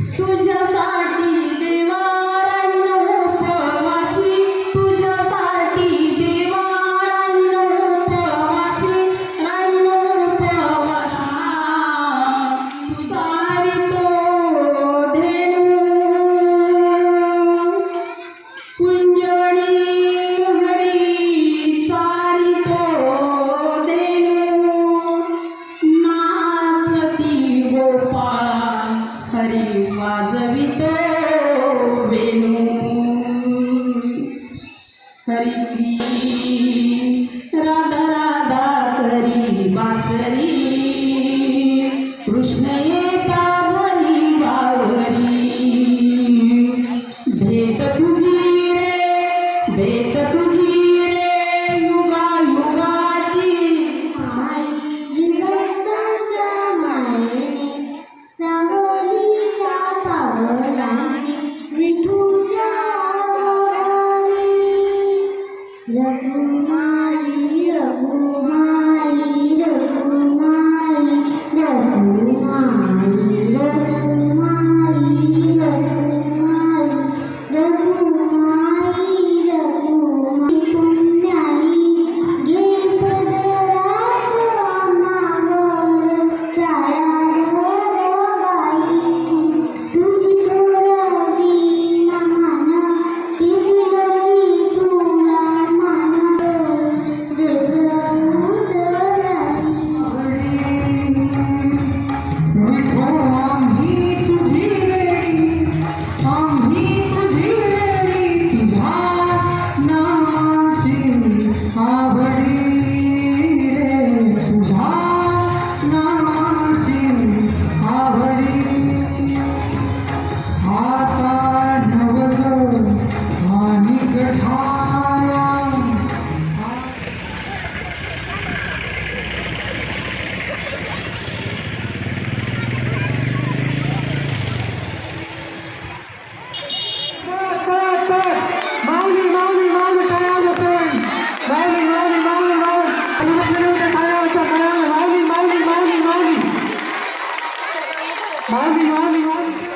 तुझ साठी देवा रंग प्रवासी तुझ सावारपवासी रंगोपवासाणू कुंजणी घरी सारीु ना Hari Elijah 小蚂蚁，小蚂蚁，小蚂蚁，小。Mommy, mommy, mommy.